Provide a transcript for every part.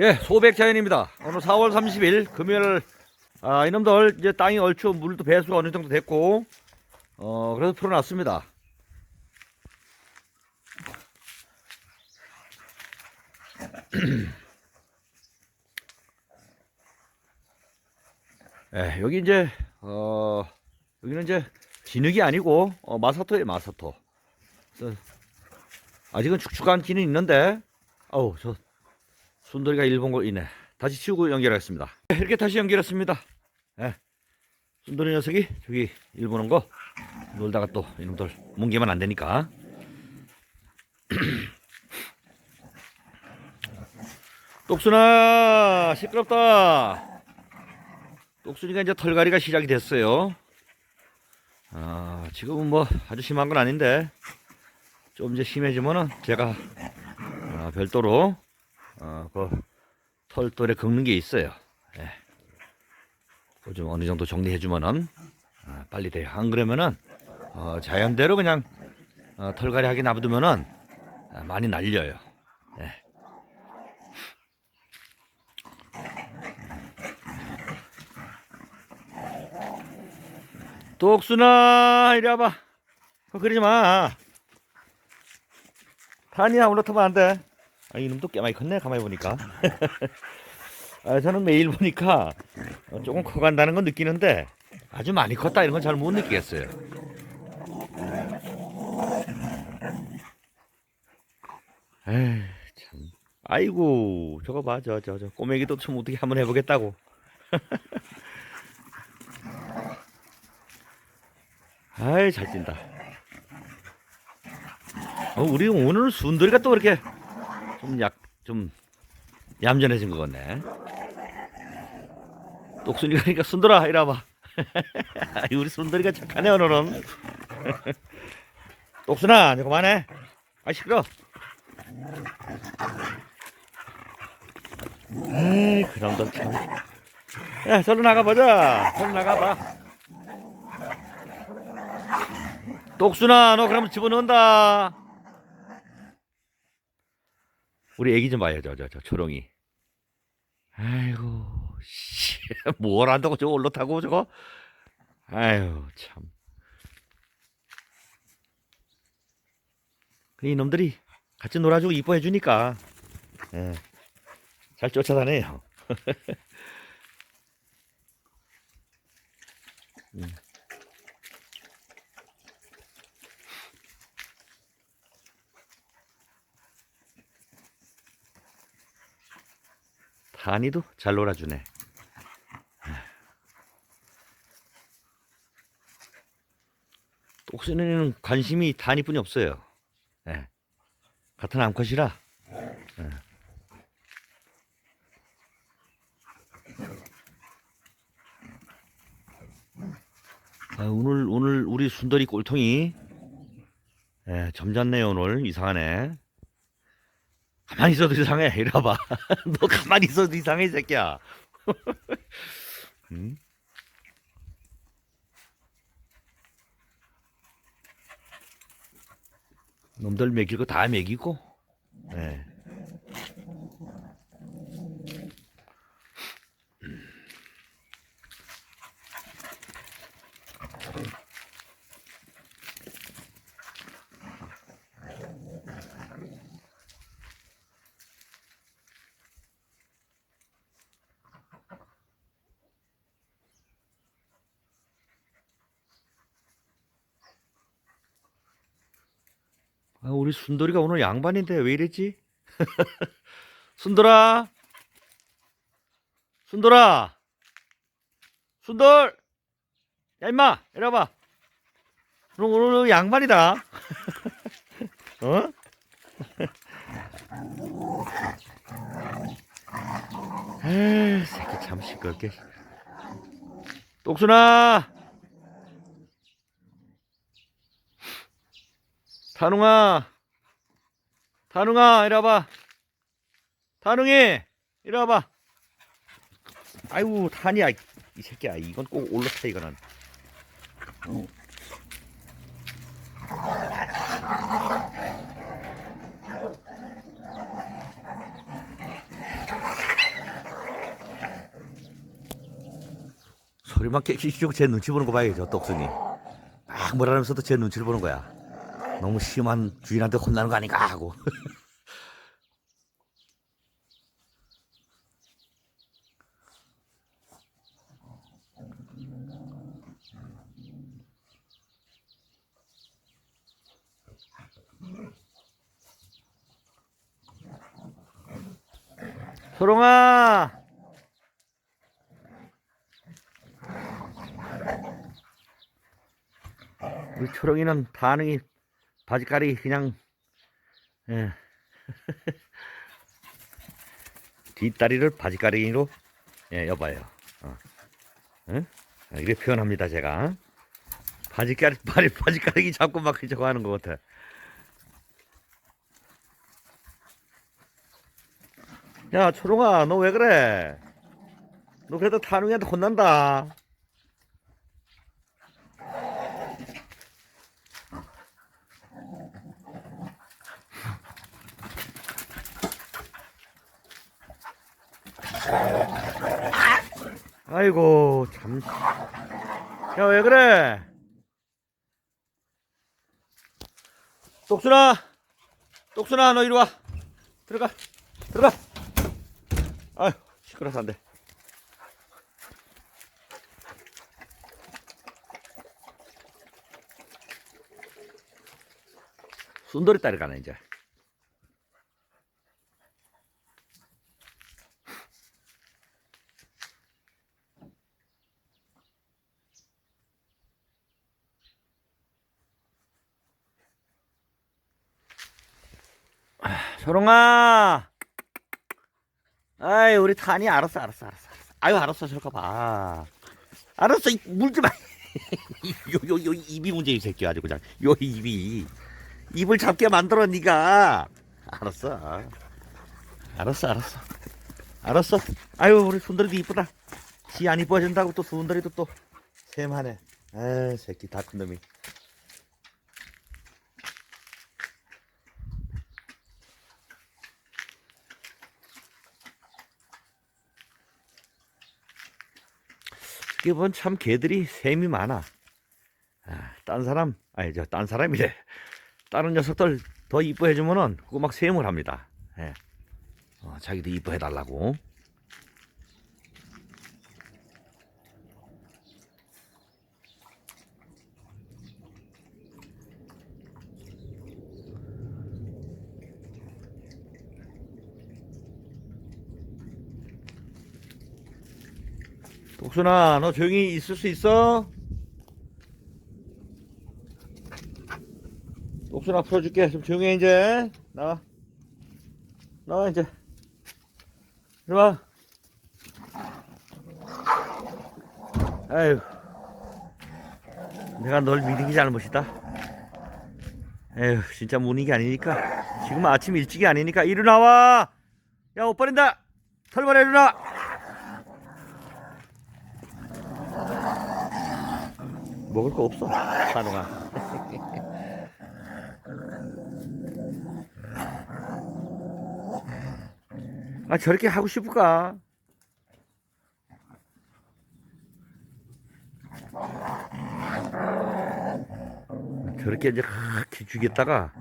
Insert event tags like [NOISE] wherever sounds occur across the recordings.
예, 소백자연입니다. 오늘 4월 30일 금요일 아, 이놈들 이제 땅이 얼추 물도 배수가 어느 정도 됐고 어, 그래서 풀어놨습니다. [CLEARS THROAT] 예, 여기 이제 어, 여기는 이제 진흙이 아니고 어, 마사토예요, 마사토. 그래서 아직은 축축한 기는 있는데 어우, 저 순돌이가 일본 거 이네. 다시 치우고 연결하겠습니다. 네, 이렇게 다시 연결했습니다. 예. 순돌이 녀석이 저기 일본 온거 놀다가 또 이놈들 뭉개면 안 되니까. [CLEARS THROAT] 똑순아 시끄럽다. 똑순이가 이제 털갈이가 시작이 됐어요. 아, 지금은 뭐 아주 심한 건 아닌데 좀 이제 심해지면은 제가 아, 별도로 어, 그 털돌에 긁는 게 있어요. 예. 그거 좀 어느 정도 정리해주면은 아, 빨리 돼요. 안 그러면은 어, 자연대로 그냥 어, 털갈이 하게 놔두면은 아, 많이 날려요. 예. 독순아 이리 와봐. 그거 그러지 마. 타니야 올라타면 안 돼. 아, 이놈도 꽤 많이 컸네, 가만히 보니까. [LAUGHS] 아, 저는 매일 보니까 어, 조금 커간다는 건 느끼는데 아주 많이 컸다 이런 건 잘 못 느끼겠어요. 에이, 참. 아이고, 저거 봐, 저, 저, 저. 꼬맹이도 좀 어떻게 한번 해보겠다고. [LAUGHS] 아이, 잘 뛴다. 어, 우리 오늘 순돌이가 또 그렇게 좀 약, 좀 얌전해진 것 같네. 똑순이가 그러니까 순돌아, 이리 와봐. [LAUGHS] 우리 순돌이가 착하네, 오늘은. [LAUGHS] 똑순아, 이거 그만해. 아, 시끄러. 에이, 그놈들 참. 야, 저로 나가보자. 저로 나가봐. 똑순아, 너 그러면 집어넣는다. 우리 애기 좀 봐요, 저, 저, 저, 초롱이. 아이고, 씨, [LAUGHS] 뭘 한다고 저거 올라타고 저거? 아유, 참. 그 이놈들이 같이 놀아주고 이뻐해 주니까, 예, 잘 쫓아다녀요. [LAUGHS] 음. 단이도 잘 놀아주네. 똑순이는 관심이 단이뿐이 없어요. 예. 같은 암컷이라. 예. 아, 오늘 오늘 우리 순돌이 꼴통이 예, 점잖네요 오늘 이상하네. 가만히 있어도 이상해. 이리 와봐. [LAUGHS] 너 가만히 있어도 이상해, 이 새끼야. 응? [LAUGHS] 놈들 거다 먹이고, 아, 우리 순돌이가 오늘 양반인데 왜 이랬지? [LAUGHS] 순돌아! 순돌아! 순돌! 야, 임마! 이리 와봐. 너 오늘 양반이다. [LAUGHS] 어? [LAUGHS] 에이, 새끼 참 시끄럽게. 똑순아! 단웅아 단웅아 이리 와봐. 단웅이 이리 와봐. 아이고 단이야 이 새끼야. 이건 꼭 올라타 이거는. 소리만 깨끼고 제 눈치 보는 거 봐야죠 똑순이. 막 뭐라 하면서도 제 눈치를 보는 거야. 너무 심한 주인한테 혼나는 거 아닌가 하고. [LAUGHS] 소롱아! 우리 초롱이는 반응이 바지깔이 그냥 예. [LAUGHS] 뒷다리를 바지가리로 예, 여봐요. 어. 응? 아, 이렇게 표현합니다 제가. 바지가리 바지 바지가리 잡고 막 저거 하는 것 같아. 야 초롱아 너 왜 그래? 너 그래도 타능이한테 혼난다. 아이고 참. 야 왜 그래? 똑순아, 똑순아 너 이리 와. 들어가, 들어가. 아유 시끄러서 안 돼. 순돌이 딸이 가네 이제. 소롱아. 아이 우리 탄이 알았어 알았어 알았어. 아유 알았어 저거 봐. 알았어 이- 물지 마. 요요 [LAUGHS] 요 입이 문제 이 새끼 아주 그냥 요 입이 입을 잡게 만들어 네가. 알았어. 알았어 알았어. 알았어. 아유 우리 순돌이도 이쁘다. 지 안 이뻐진다고 또 순돌이도 또 샘하네. 아 새끼 다큰 놈이. 이게 뭔참 개들이 셈이 많아. 아, 딴 사람, 아니 저 딴 사람이래. 다른 녀석들 더 이뻐해주면은 그거 막 셈을 합니다. 예. 어, 자기도 이뻐해달라고. 독순아, 너 조용히 있을 수 있어? 독순아 풀어줄게. 좀 조용히 해 이제. 나와. 나와 이제. 이리 와. 아유. 내가 널 믿은 게 잘못이다. 에휴, 진짜 무는 게 아니니까. 지금 아침 일찍이 아니니까 이리 나와. 야, 옷 버린다. 털벌에 일어나. 먹을 거 없어. 산호가. 아 저렇게 하고 싶을까? 저렇게 이제 확 죽였다가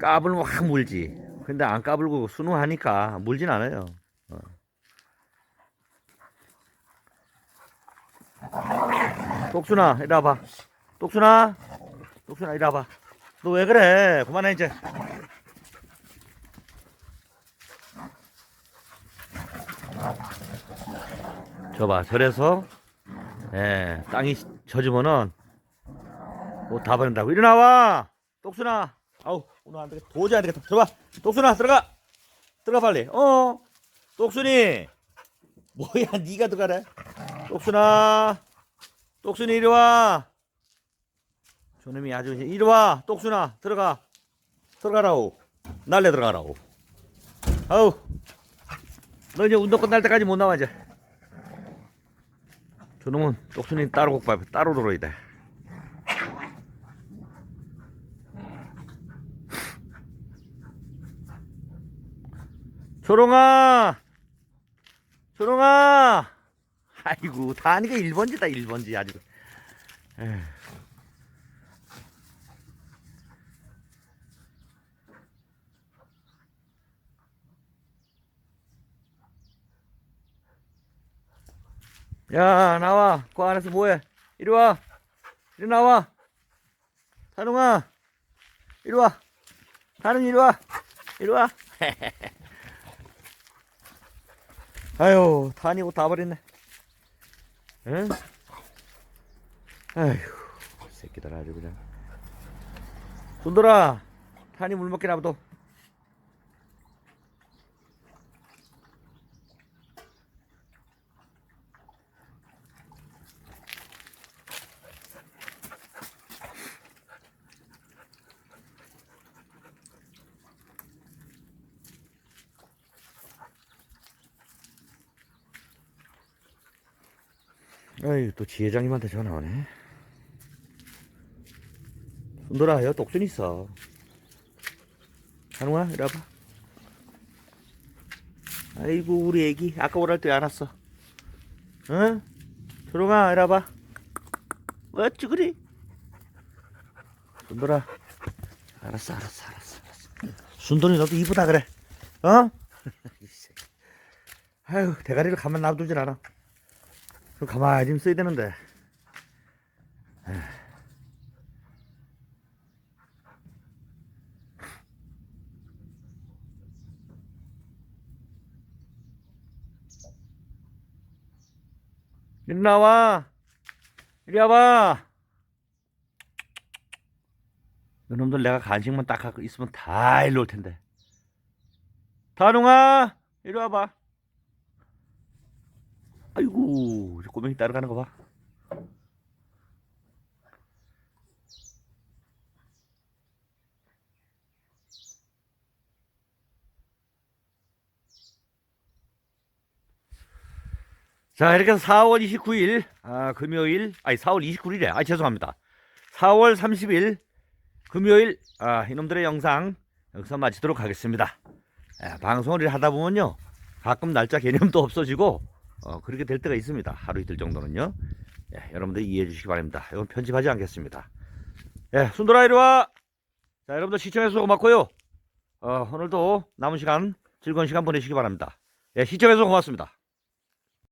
까불면 확 물지. 근데 안 까불고 순우하니까 물진 않아요 어. 똑순아 이리 와봐. 똑순아? 똑순아 이리 와봐. 너 왜 그래? 그만해 이제. 저봐 저래서 예 땅이 젖으면은 뭐다 버린다고. 이리 나와! 똑순아! 아우 오늘 안 되겠다. 도저히 안 되겠다. 들어가. 똑순아 들어가. 들어가 빨리. 어? 똑순이! 뭐야 [LAUGHS] 네가 들어가래? 똑순아 똑순이 이리 와. 저놈이 아주 이리 와. 똑순아 들어가. 들어가라오. 날래 들어가라오. 아우. 너 이제 운동 끝날 때까지 못 나와 이제. 저놈은 똑순이 따로 국밥 따로 들어야 돼. 초롱아. 초롱아. 아이고 다니가 1번지다 1번지 아주. 에휴. 야 나와. 그 안에서 뭐해? 이리 와. 이리 나와. 다롱아. 이리 와. 다롱 이리 와. 이리 와. [LAUGHS] 아유 다니고 다 버렸네 응? 아휴 새끼들 아주 그냥 순돌아 타니 물 먹게 놔둬 아이 또 지회장님한테 전화 오네. 순돌아 여기 독순 있어. 한웅아 이리 와봐. 아이고 우리 애기. 아까 오랄 때 안 왔어. 응? 조롱아 이리 와봐. 어찌 그리? 순돌아 알았어 알았어 알았어 알았어. 순돌이 너도 이쁘다 그래. 어? [LAUGHS] 아유 대가리를 가만 놔두질 않아 좀 가만히 좀 써야 되는데. 에휴. 이리 나와. 이리 와봐. 이놈들 내가 간식만 딱 갖고 있으면 다 일로 올 텐데. 다롱아, 이리 와봐. 아이고 저 꼬맹이 따라가는 거 봐. 자 이렇게 해서 4월 29일 아, 금요일 아니 4월 29일에 아 죄송합니다. 4월 30일 금요일 아, 이놈들의 영상 여기서 마치도록 하겠습니다. 아, 방송을 하다 보면요 가끔 날짜 개념도 없어지고 어, 그렇게 될 때가 있습니다. 하루 이틀 정도는요. 예, 여러분들 이해해 주시기 바랍니다. 이건 편집하지 않겠습니다. 예, 순돌아 이리 와. 자, 여러분들 시청해 주셔서 고맙고요. 어, 오늘도 남은 시간 즐거운 시간 보내시기 바랍니다. 예, 시청해 주셔서 고맙습니다.